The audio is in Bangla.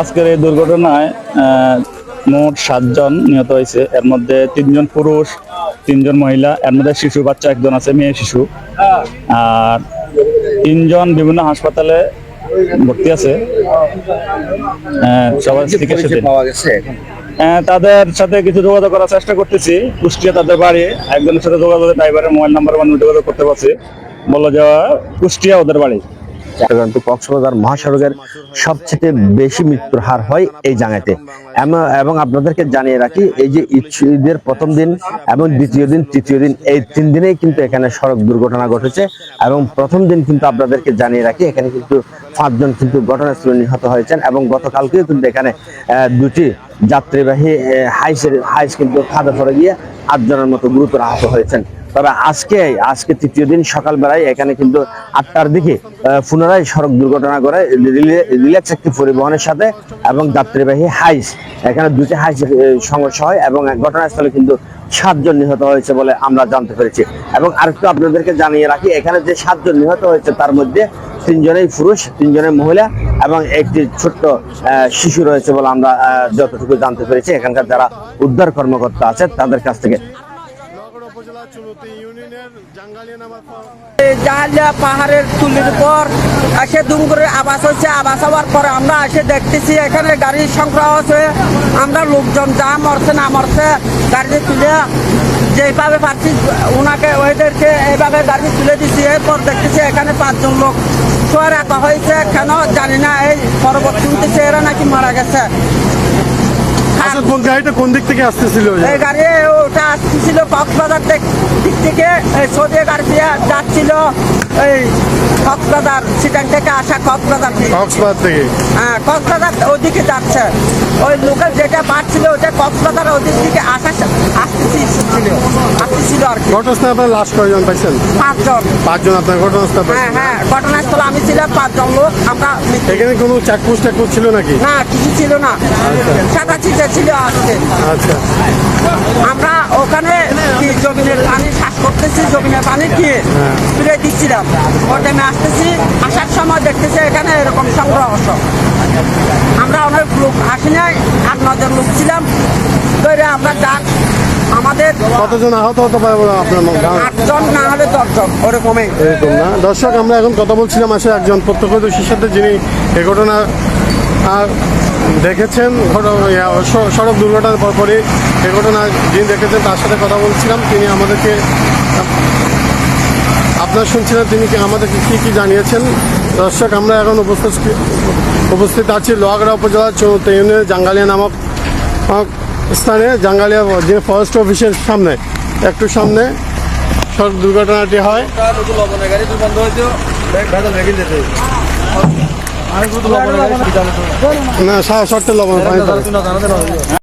আজকের এই দুর্ঘটনায় মোট সাতজন নিহত হয়েছে। এর মধ্যে তিনজন পুরুষ তিনজন মহিলা এর মধ্যে শিশু বাচ্চা একজন আছে মেয়ে শিশু। আর তিনজন বিভিন্ন হাসপাতালে ভর্তি আছে। তাদের সাথে কিছু যোগাযোগ করার চেষ্টা করতেছি। কুষ্টিয়া তাদের বাড়ি। একজনের সাথে যোগাযোগ ড্রাইভারের মোবাইল নাম্বার মাধ্যমে যোগাযোগ করতে পারছি বলল যে কুষ্টিয়া ওদের বাড়ি। চট্টগ্রাম কক্সবাজার মহাসড়কের সবচেয়ে বেশি মৃত্যুর হার হয় এই জায়গাতে এবং আপনাদেরকে জানিয়ে রাখি, এই যে ঈদের প্রথম দিন এবং দ্বিতীয় দিন, তৃতীয় দিন, এই তিন দিনেই কিন্তু এখানে সড়ক দুর্ঘটনা ঘটেছে এবং প্রথম দিন কিন্তু আপনাদেরকে জানিয়ে রাখি, এখানে কিন্তু পাঁচজন কিন্তু ঘটনাস্থলে নিহত হয়েছেন এবং গতকালকেও কিন্তু এখানে দুটি যাত্রীবাহী হাইসের হাইস কিন্তু খাদে পড়ে গিয়ে আটজনের মতো গুরুতর আহত হয়েছেন। তবে আজকে আজকে তৃতীয় দিন সকালবেলায় এখানে কিন্তু আটটার দিকে পুনরায় সড়ক দুর্ঘটনা করে রিলে- রিল্যাক্স একটি পরিবহনের সাথে এবং যাত্রীবাহী হাইস। এখানে দুটি হাইস সংঘর্ষ হয় এবং ঘটনাস্থলে কিন্তু সাতজন নিহত হয়েছে বলে আমরা জানতে পেরেছি। এবং আরেকটু আপনাদেরকে জানিয়ে রাখি, এখানে যে সাতজন নিহত হয়েছে তার মধ্যে তিনজনেই পুরুষ তিনজনের মহিলা এবং একটি ছোট্ট শিশু রয়েছে বলে আমরা যতটুকু জানতে পেরেছি। এখানকার যারা উদ্ধার কর্মকর্তা আছে তাদের কাছ থেকে পর জাহালিয়া পাহাড়ের তুলির উপর এসে দুম করে আবাস হচ্ছে আবাস হওয়ার পরে আমরা এসে দেখতেছি এখানে গাড়ির সংখ্যা আছে আমরা লোকজন যা মরছে, না মরছে গাড়ি তুলে যেভাবে পাচ্ছি ওনাকে ওদেরকে এইভাবে গাড়ি তুলে দিচ্ছি এরপর দেখতেছি এখানে পাঁচজন লোক শোয়া রাখা হয়েছে। কেন জানি না, এই পরবর্তী এরা নাকি মারা গেছে। কোন গাড়িটা কোন দিক থেকে আসতেছিল? এই গাড়ি ওটা আসতেছিল কক্সবাজার দিক- থেকে। এই সৌদি গাড়ি দিয়ে যাচ্ছিল এই কক্সবাজার সিটাং থেকে আসা কক্সবাজার কক্সবাজার থেকে? হ্যাঁ কক্সবাজার ওদিকে যাচ্ছে। ওই লোকাল যেটা পাচ্ছিল ওটা কক্সবাজার ওদিক থেকে আসা আসতেছিল। আসতেছিল আর কি। ঘটনাস্থলে আপনার লাশ কয়জন পাইছেন? পাঁচজন। পাঁচজন আপনার ঘটনাস্থলে হ্যাঁ হ্যাঁ ঘটনাস্থলে আমি ছিলাম পাঁচজন লোক আমরা এখানে কোনো চাকপুস টাকপুস ছিল নাকি? না কিছু ছিল না। সাদা চিঠা ছিল আজকে। আচ্ছা। আমরা ওখানে জমিনের পানি শ্বাস করতেছি জমিনের পানি কি স্প্রে দিচ্ছিলাম। ওর টাইমে আসতেছি আসার সময় দেখতেছি এখানে এরকম সংগ্রহ আমরা অনেক লোক আসি নাই আট নজন লোক ছিলাম। ধরে আমরা ডাক আমাদের কতজন আহত হতে পারে আপনার আটজন না হলে দশজন ওরকমই। এরকম না? দর্শক আমরা এখন কথা বলছিলাম আসলে একজন প্রত্যক্ষদর্শীর সাথে যিনি এ ঘটনা আর দেখেছেন সড়ক দুর্ঘটনার পরপরই এ ঘটনা যিনি দেখেছেন তার সাথে কথা বলছিলাম। তিনি আমাদেরকে আপনার শুনছিলেন তিনি কি আমাদেরকে কী কী জানিয়েছেন? দর্শক আমরা এখন উপস্থিত উপস্থিত আছি লোহাগড়া উপজেলার চৌদ্দ ইউনিয়নের জাঙ্গালিয়া নামক স্থানে জাঙ্গালিয়া যে ফরেস্ট অফিসের সামনে একটু সামনে সড়ক দুর্ঘটনাটি হয়। না সাতটা লবণ